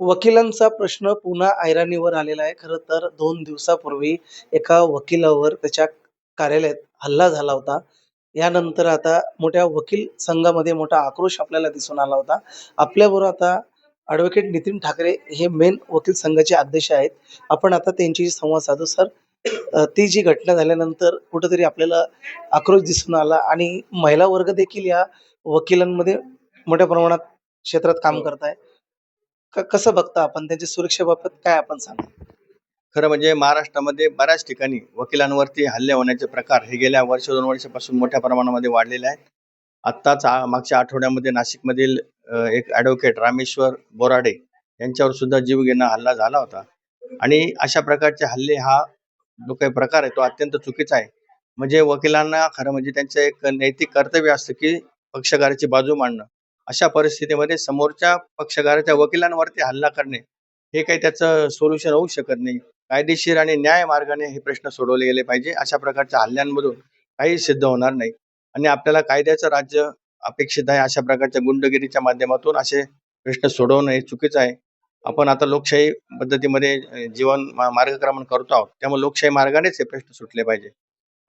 वकिलांचा प्रश्न पुन्हा ऐरणीवर आलेला आहे. खरं तर दोन दिवसापूर्वी एका वकिलावर त्याच्या कार्यालयात हल्ला झाला होता. यानंतर आता मोठ्या वकील संघामध्ये मोठा आक्रोश आपल्याला दिसून आला होता. आपल्याबरोबर आता ॲडव्होकेट नितीन ठाकरे हे मेन वकील संघाचे अध्यक्ष आहेत. आपण आता त्यांच्याशी संवाद साधू. सर ती जी घटना झाल्यानंतर कुठेतरी आपल्याला आक्रोश दिसून आला आणि महिला वर्ग देखील या वकिलांमध्ये मोठ्या प्रमाणात क्षेत्रात काम करत आहे. क कसं बघता आपण? त्यांच्या सुरक्षेबाबत काय आपण सांगाल? खरं म्हणजे महाराष्ट्रामध्ये बऱ्याच ठिकाणी वकिलांवरती हल्ले होण्याचे प्रकार हे गेल्या वर्ष दोन वर्षापासून मोठ्या प्रमाणामध्ये वाढलेले आहेत. आत्ताच आ- मागच्या आठवड्यामध्ये नाशिकमधील अ, एक ॲडव्होकेट रामेश्वर बोराडे यांच्यावर सुद्धा जीवघेणा हल्ला झाला होता. आणि अशा प्रकारचे हल्ले हा जो काही प्रकार आहे तो अत्यंत चुकीचा आहे. म्हणजे वकिलांना खरं म्हणजे त्यांचं एक नैतिक कर्तव्य असतं की पक्षकाराची बाजू मांडणं. अशा परिस्थितीमध्ये समोरच्या पक्षकाराच्या वकिलांवरती हल्ला करणे हे काही त्याचं सोल्युशन होऊ शकत नाही. कायदेशीर आणि न्याय मार्गाने हे प्रश्न सोडवले गेले पाहिजे. अशा प्रकारच्या हल्ल्यांमधून काही सिद्ध होणार नाही. आणि आपल्याला कायद्याचं राज्य अपेक्षित आहे अशा प्रकारच्या गुंडगिरीच्या माध्यमातून असे प्रश्न सोडवणं हे चुकीचं आहे. आपण आता लोकशाही पद्धतीमध्ये जीवन मार्गक्रमण करतो आहोत. त्यामुळे लोकशाही मार्गानेच हे प्रश्न सुटले पाहिजे.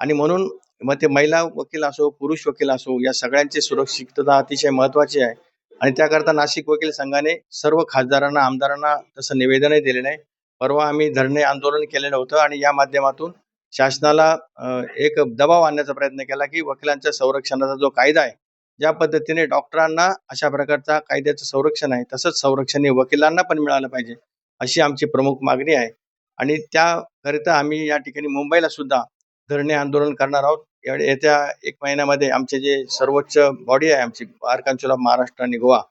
आणि म्हणून मग ते महिला वकील असो पुरुष वकील असो या सगळ्यांची सुरक्षितता अतिशय महत्वाची आहे. आणि त्याकरता नाशिक वकील संघाने सर्व खासदारांना आमदारांना तसं निवेदनही दिलेलं आहे परवा आम्ही धरणे आंदोलन केलेलं होतं आणि या माध्यमातून शासनाला एक दबाव आणण्याचा प्रयत्न केला की वकिलांच्या संरक्षणाचा जो कायदा आहे ज्या पद्धतीने डॉक्टरांना अशा प्रकारचा कायद्याचं संरक्षण आहे तसंच संरक्षण हे वकिलांना पण मिळालं पाहिजे अशी आमची प्रमुख मागणी आहे. आणि त्याकरिता आम्ही या ठिकाणी मुंबईला सुद्धा धरणे आंदोलन करणार आहोत. यावेळी येत्या एक महिन्यामध्ये आमचे जे सर्वोच्च बॉडी आहे आमची बार काउन्सिल ऑफ महाराष्ट्र आणि गोवा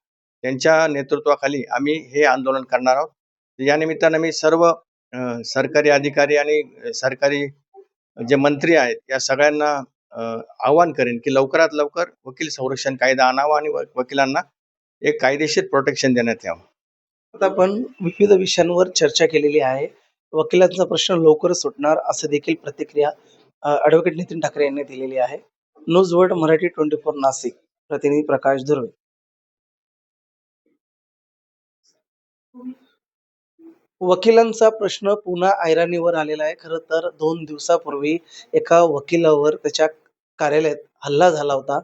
त्यांच्या नेतृत्वाखाली आम्ही हे आंदोलन करणार आहोत. या निमित्तानं मी सर्व सरकारी अधिकारी आणि सरकारी जे मंत्री आहेत या सगळ्यांना आवाहन करेन की लवकरात लवकर वकील संरक्षण कायदा आणावा आणि वकिलांना एक कायदेशीर प्रोटेक्शन देण्यात यावं. आता आपण विविध विषयांवर चर्चा केलेली आहे. वकिलांचा प्रश्न लवकरच सुटणार असं देखील प्रतिक्रिया ॲडव्होकेट नितीन ठाकरे यांनी दिलेली आहे. न्यूज वर्ल्ड मराठी 24 नाशिक प्रतिनिधी प्रकाश दुर्वे. वकिलांचा प्रश्न पुन्हा ऐराणीवर आलेला आहे. खरं तर दोन दिवसापूर्वी एका वकिलावर त्याच्या कार्यालयात हल्ला झाला होता.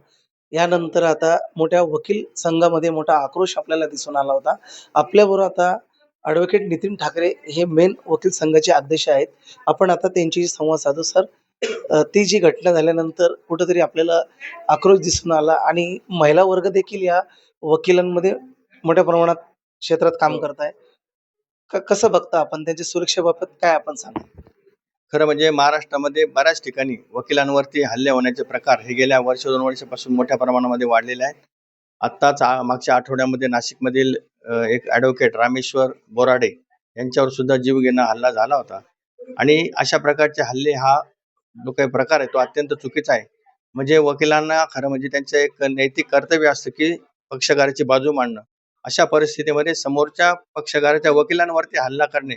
यानंतर आता मोठ्या वकील संघामध्ये मोठा आक्रोश आपल्याला दिसून आला होता. आपल्याबरोबर आता ॲडव्होकेट नितीन ठाकरे हे मेन वकील संघाचे अध्यक्ष आहेत. आपण आता त्यांच्याशी संवाद साधू. सर ती जी घटना झाल्यानंतर कुठेतरी आपल्याला आक्रोश दिसून आला आणि महिला वर्ग देखील या वकिलांमध्ये मोठ्या प्रमाणात क्षेत्रात काम करत आहे. क कसं बघता आपण त्यांच्या सुरक्षेबाबत काय आपण सांगाल? खरं म्हणजे महाराष्ट्रामध्ये बऱ्याच ठिकाणी वकिलांवरती हल्ले होण्याचे प्रकार हे गेल्या वर्ष दोन वर्षापासून मोठ्या प्रमाणामध्ये वाढलेले आहेत आत्ताच मागच्या आठवड्यामध्ये नाशिकमधील एक ॲडव्होकेट रामेश्वर बोराडे यांच्यावर सुद्धा जीवघेणा हल्ला झाला होता आणि अशा प्रकारचे हल्ले हा जो काही प्रकार आहे तो अत्यंत चुकीचा आहे. म्हणजे वकिलांना खरं म्हणजे त्यांचं एक नैतिक कर्तव्य असतं की पक्षकाराची बाजू मांडणं. अशा परिस्थितीमध्ये समोरच्या पक्षकाराच्या वकिलांवरती हल्ला करणे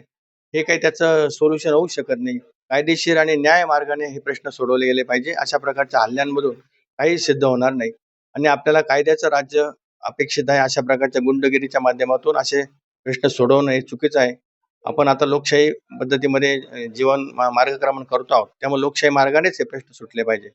हे काही त्याचं सोल्युशन होऊ शकत नाही. कायदेशीर आणि न्याय मार्गाने हे प्रश्न सोडवले गेले पाहिजे. अशा प्रकारच्या हल्ल्यांमधून काही सिद्ध होणार नाही. आणि आपल्याला कायद्याचं राज्य अपेक्षित आहे अशा प्रकारच्या गुंडगिरीच्या माध्यमातून असे प्रश्न सोडवणं हे चुकीचं आहे. आपण आता लोकशाही पद्धतीमध्ये जीवन मा- मार्गक्रमण करतो आहोत त्यामुळे लोकशाही मार्गानेच हे प्रश्न सुटले पाहिजे.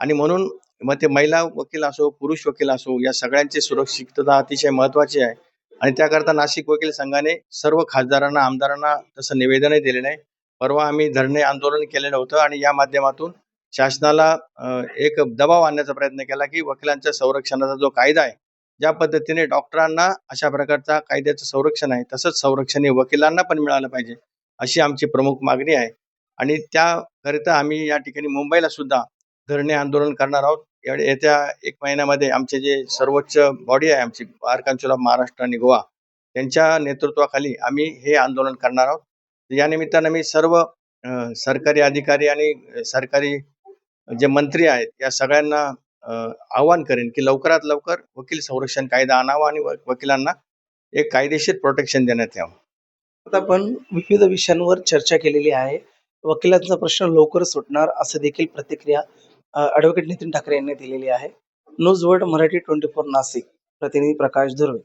आणि म्हणून मग ते महिला वकील असो पुरुष वकील असो या सगळ्यांची सुरक्षितता अतिशय महत्वाची आहे. आणि त्याकरता नाशिक वकील संघाने सर्व खासदारांना आमदारांना तसं निवेदनही दिलेलं आहे परवा आम्ही धरणे आंदोलन केलेलं होतं आणि या माध्यमातून शासनाला अ, एक दबाव आणण्याचा प्रयत्न केला की वकिलांच्या संरक्षणाचा जो कायदा आहे ज्या पद्धतीने डॉक्टरांना अशा प्रकारचा कायद्याचं संरक्षण आहे तसंच संरक्षण हे वकिलांना पण मिळालं पाहिजे अशी आमची प्रमुख मागणी आहे. आणि त्याकरिता आम्ही या ठिकाणी मुंबईला सुद्धा धरणे आंदोलन करणार आहोत. या- येत्या एक महिन्यामध्ये आमचे जे सर्वोच्च बॉडी आहे आमची बार काउन्सिल ऑफ महाराष्ट्र आणि गोवा त्यांच्या नेतृत्वाखाली आम्ही हे आंदोलन करणार आहोत. या निमित्तानं मी सर्व अ, सरकारी अधिकारी आणि सरकारी जे मंत्री आहेत या सगळ्यांना आवाहन करेन की लवकरात लवकर वकील संरक्षण कायदा आणावा आणि वकिलांना एक कायदेशीर प्रोटेक्शन देण्यात यावं आता आपण विविध विषयांवर चर्चा केलेली आहे. वकिलांचा प्रश्न लवकर सुटणार असं देखील प्रतिक्रिया ॲडव्होकेट नितीन ठाकरे यांनी दिलेली आहे. न्यूज वर्ल्ड मराठी 24 नाशिक प्रतिनिधी प्रकाश दुर्वे.